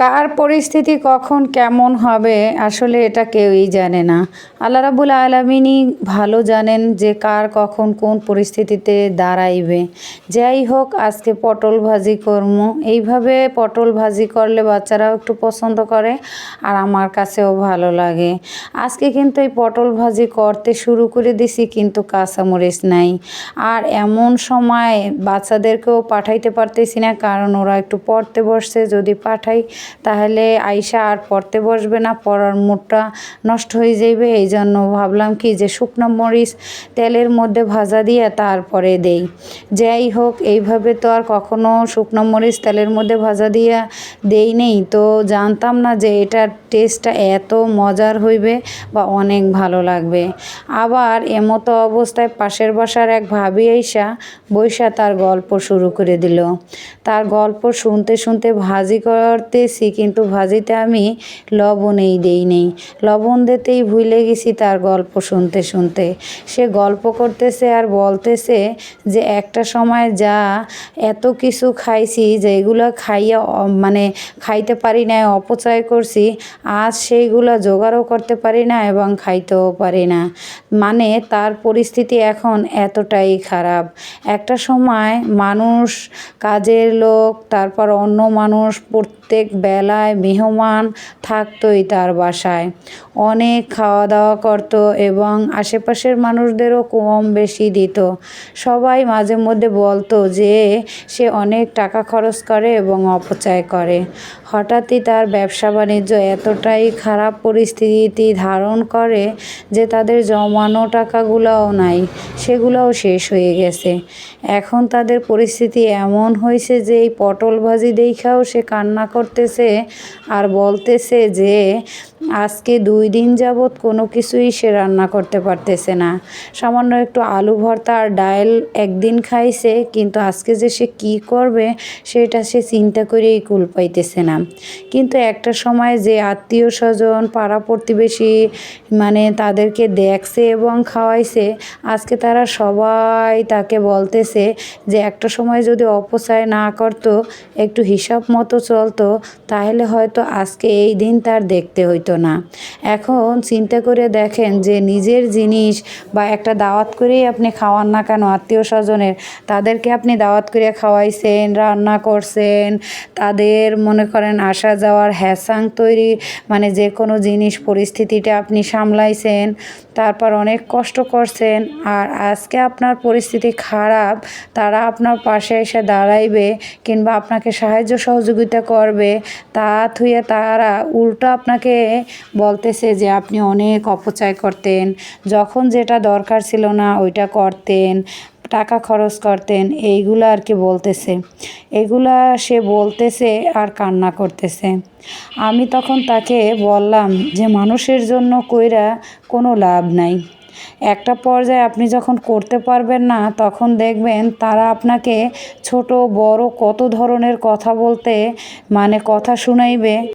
কার পরিস্থিতি কখন কেমন হবে, আসলে এটা কেউই জানে না। আল্লাহ রাবুল আলমিনই ভালো জানেন যে কার কখন কোন পরিস্থিতিতে দাঁড়াইবে। যাই হোক, আজকে পটল ভাজি করম এইভাবে পটল ভাজি করলে বাচ্চারাও একটু পছন্দ করে আর আমার কাছেও ভালো লাগে। আজকে কিন্তু এই পটল ভাজি করতে শুরু করে দিছি, কিন্তু কাঁচামরিচ নাই। আর এমন সময় বাচ্চাদেরকেও পাঠাইতে পারতেছি না, কারণ ওরা একটু পড়তে বসছে, যদি পাঠাই তাহলে আইসা আর পড়তে বসবে না, পড়ার মুডটা নষ্ট হয়ে যাইবে। এই জন্য ভাবলাম কি যে শুকনো মরিচ তেলের মধ্যে ভাজা দিয়ে তারপরে দেই। যাই হোক, এইভাবে তো আর কখনো শুকনো মরিচ তেলের মধ্যে ভাজা দিয়ে দেই নেই। তো জানতাম না যে এটার টেস্টটা এত মজার হইবে বা অনেক ভালো লাগবে। আবার এমতো অবস্থায় পাশের বাসার এক ভাবি আইসা বৈশা তার গল্প শুরু করে দিল। তার গল্প শুনতে শুনতে ভাজি করতেছি কিন্তু ভাজিতে আমি লবণেই দেই নেই। লবণ দিতেই ভুলে গেছি তার গল্প শুনতে শুনতে। সে গল্প করতেছে আর বলতেছে যে একটা সময় যা এত কিছু খাইছি যে এগুলো খাইয়া মানে খাইতে পারি না অপচয় করছি, আজ সেইগুলো জোগাড়ও করতে পারি না এবং খাইতেও পারি না। মানে তার পরিস্থিতি এখন এতটাই খারাপ। একটা সময় মানুষ, কাজের লোক, তারপর অন্য মানুষ প্রত্যেক বেলায় মেহমান থাকতোই তার বাসায়। অনেক খাওয়া দাওয়া করতো এবং আশেপাশের মানুষদেরও কম বেশি দিত। সবাই মাঝে মধ্যে বলতো যে, সে অনেক টাকা খরচ করে এবং অপচয় করে। হঠাৎই তার ব্যবসা বাণিজ্য এতটাই খারাপ পরিস্থিতি ধারণ করে যে তাদের জমানো টাকাগুলোও নাই, সেগুলোও শেষ হয়ে গেছে। এখন তাদের পরিস্থিতি এমন হয়েছে যে, এই পটল ভাজি দেখাও সে কান্না করতেছে আর বলতেছে যে আজকে দুই দিন যাবৎ কোনো কিছুই সে রান্না করতে পারতেছে না। সামান্য একটু আলু ভর্তা আর ডাল একদিন খাইছে, কিন্তু আজকে যে সে কী করবে সেটা সে চিন্তা করেই কুল পাইতেছে না। কিন্তু একটা সময় যে আত্মীয় স্বজন, পাড়া প্রতিবেশী মানে তাদেরকে দেখছে এবং খাওয়াইছে, আজকে তারা সবাই তাকে বলতেছে যে একটা সময় যদি অপচয় না করতো, একটু হিসাব মতো চলতো তাহলে হয়তো আজকে এই দিন তার দেখতে হইতো না। এখন চিন্তা করে দেখেন যে নিজের জিনিস বা একটা দাওয়াত করেই আপনি খাওয়ান না কেন আত্মীয় স্বজনের, তাদেরকে আপনি দাওয়াত করে খাওয়াইছেন, রান্না করছেন, তাদের মনে করেন আসা যাওয়ার হ্যাসাং তৈরি মানে যে কোনো জিনিস পরিস্থিতিটা আপনি সামলাইছেন, তারপর অনেক কষ্ট করছেন, আর আজকে আপনার পরিস্থিতি খারাপ, তারা আপনার পাশে এসে দাঁড়াইবে কিংবা আপনাকে সাহায্য সহযোগিতা করবে। তা থুয়ে তারা উল্টো আপনাকে বলতেছে যে আপনি অনেক অপচয় করতেন। যখন যেটা দরকার ছিল না, ওইটা করতেন, টাকা খরচ করতেন, এইগুলো আর কি বলতেছে। এগুলা সে বলতেছে আর কান্না করতেছে। আমি তখন তাকে বললাম যে, মানুষের জন্য কইরা কোনো লাভ নাই। একটা পর্যায়ে আপনি যখন করতে পারবেন না, তখন দেখবেন তারা আপনাকে ছোট, বড় কত ধরনের কথা বলতে মানে কথা শুনাইবে।